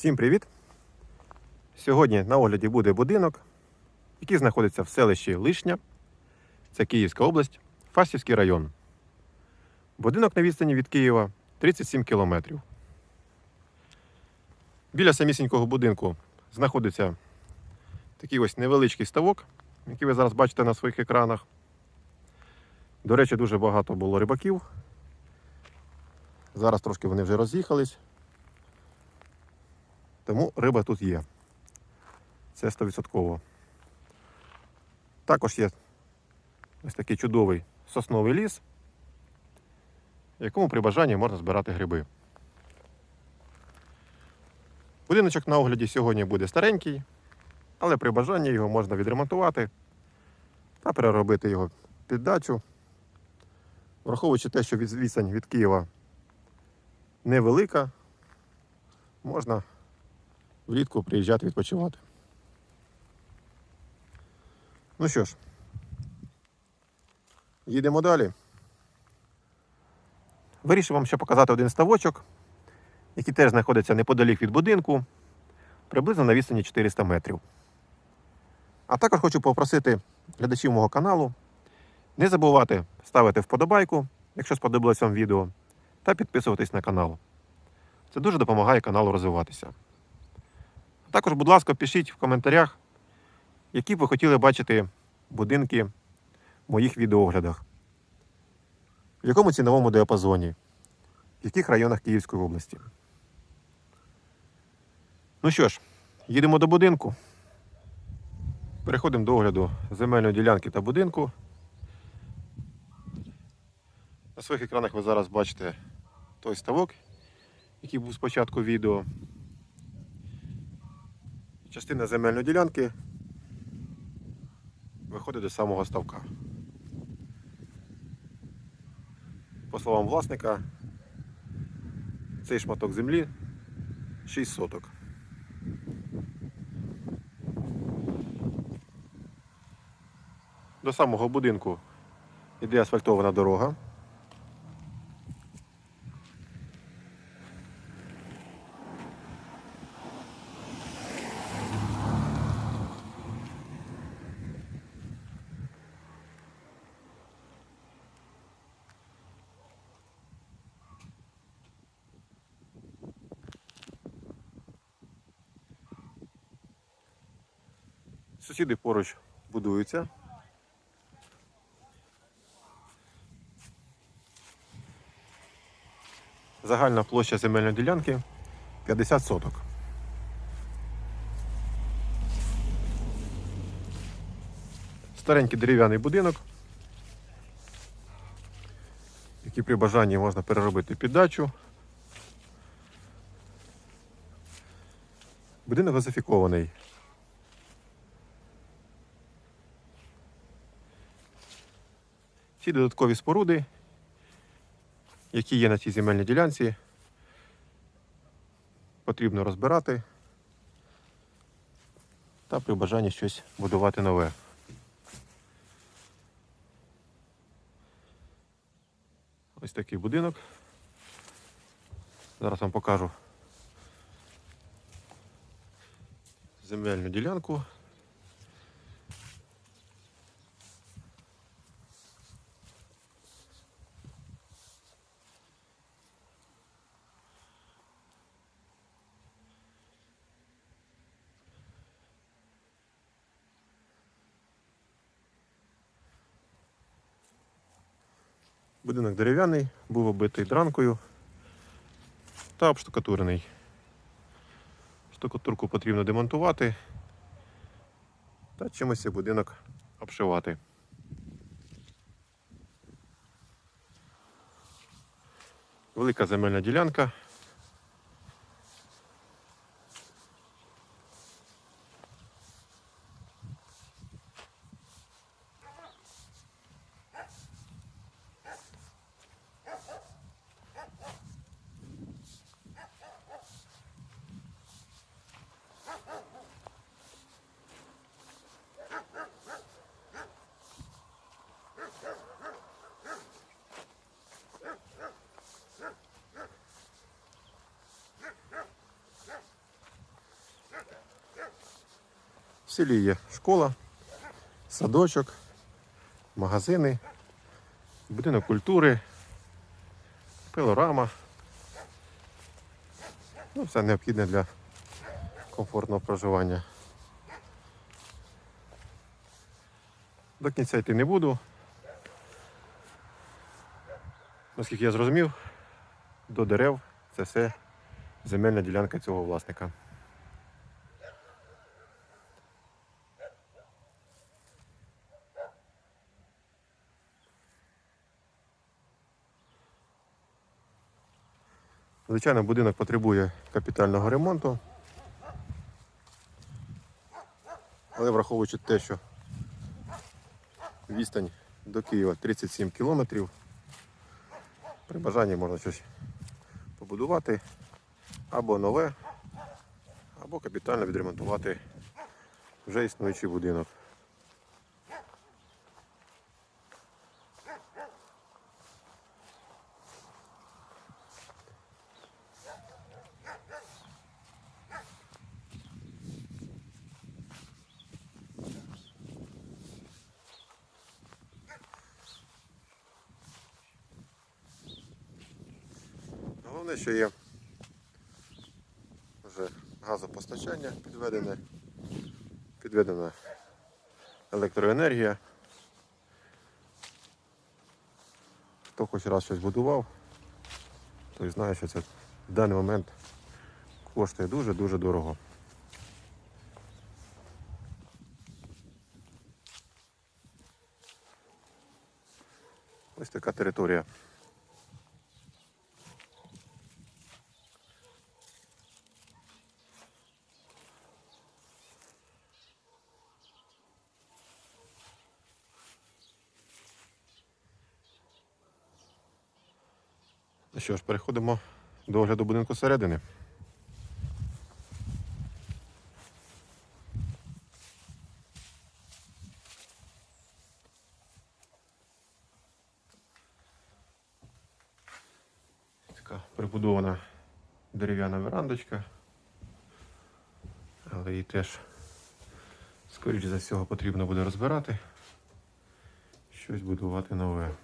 Всім привіт! Сьогодні на огляді буде будинок, який знаходиться в селищі Лишня, це Київська область, Фастівський район. Будинок на відстані від Києва 37 кілометрів. Біля самісінького будинку знаходиться такий ось невеличкий ставок, який ви зараз бачите на своїх екранах. До речі, дуже багато було рибаків. Зараз трошки вони вже роз'їхались. Тому риба тут є. Це 100%. Також є ось такий чудовий сосновий ліс, якому при бажанні можна збирати гриби. Будиночок на огляді сьогодні буде старенький, але при бажанні його можна відремонтувати та переробити його під дачу. Враховуючи те, що від- відстань від Києва невелика, можна влітку приїжджати відпочивати. Ну що ж, їдемо далі. Вирішив вам ще показати один ставочок, який теж знаходиться неподалік від будинку, приблизно на відстані 400 метрів. А також хочу попросити глядачів мого каналу не забувати ставити вподобайку, якщо сподобалось вам відео, та підписуватись на канал. Це дуже допомагає каналу розвиватися. Також, будь ласка, пишіть в коментарях, які б ви хотіли бачити будинки в моїх відеооглядах. В якому ціновому діапазоні, в яких районах Київської області. Ну що ж, їдемо до будинку. Переходимо до огляду земельної ділянки та будинку. На своїх екранах ви зараз бачите той ставок, який був спочатку відео. Частина земельної ділянки виходить до самого ставка. По словам власника, цей шматок землі 6 соток. До самого будинку йде асфальтована дорога. Сусіди поруч будуються. Загальна площа земельної ділянки 50 соток. Старенький дерев'яний будинок, який при бажанні можна переробити під дачу. Будинок газифікований. Всі додаткові споруди, які є на цій земельній ділянці, потрібно розбирати та при бажанні щось будувати нове. Ось такий будинок. Зараз вам покажу земельну ділянку. Будинок дерев'яний, був оббитий дранкою та обштукатурений. Штукатурку потрібно демонтувати та чимось будинок обшивати. Велика земельна ділянка. В селі є школа, садочок, магазини, будинок культури, пилорама. Ну, все необхідне для комфортного проживання. До кінця йти не буду. Наскільки я зрозумів, до дерев це все земельна ділянка цього власника. Звичайно, будинок потребує капітального ремонту. Але враховуючи те, що відстань до Києва 37 кілометрів, при бажанні можна щось побудувати або нове, або капітально відремонтувати вже існуючий будинок. Головне, що є вже газопостачання підведене, підведена електроенергія. Хто хоч раз щось будував, той знає, що це в даний момент коштує дуже-дуже дорого. Ось така територія. Що ж, переходимо до огляду будинку зсередини. Така прибудована дерев'яна верандочка. Але її теж, скоріш за всього, потрібно буде розбирати. Щось будувати нове.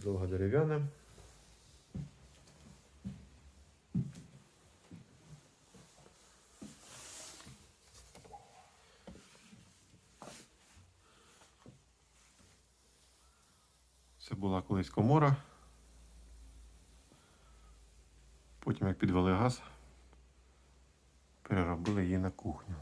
Підлога дерев'яна. Це була колись комора. Потім, як підвели газ, переробили її на кухню.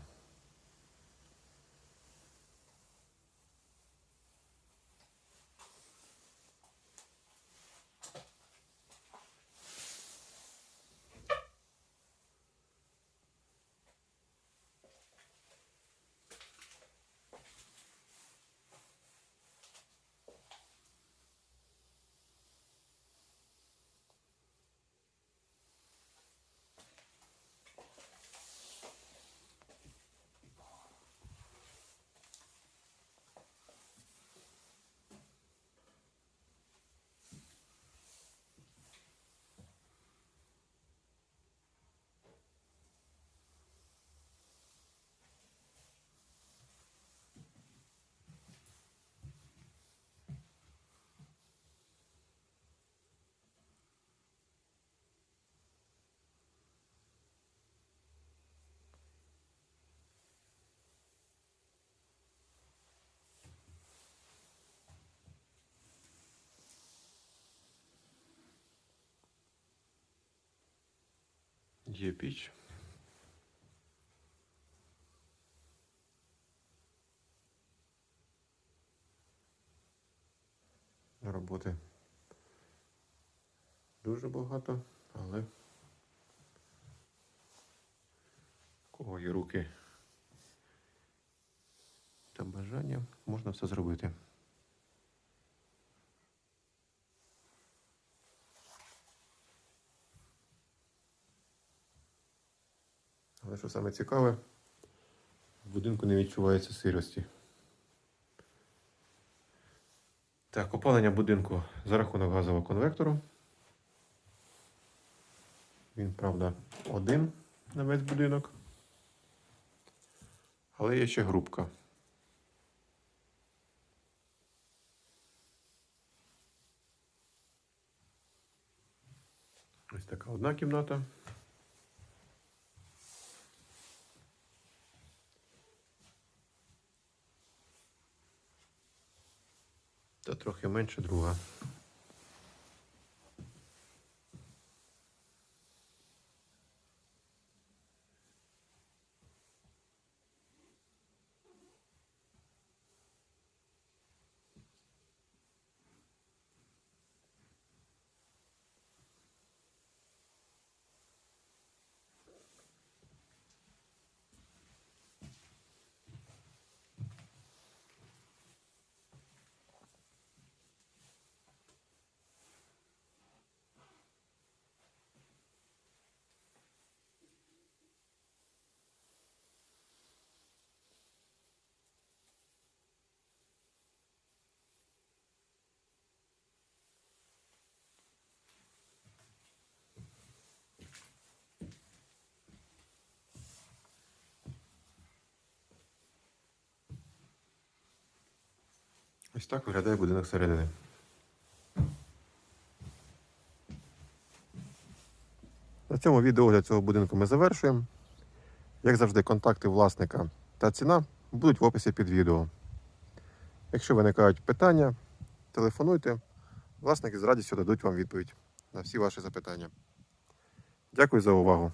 Є піч. Роботи дуже багато, але кого є руки та бажання, можна все зробити. Що саме цікаве, в будинку не відчувається сирості. Так, опалення будинку за рахунок газового конвектору. Він, правда, один на весь будинок. Але є ще грубка. Ось така одна кімната. Та трохи менше друга. Ось так виглядає будинок зсередини. На цьому відеогляд цього будинку ми завершуємо. Як завжди, контакти власника та ціна будуть в описі під відео. Якщо виникають питання, телефонуйте. Власники з радістю дадуть вам відповідь на всі ваші запитання. Дякую за увагу.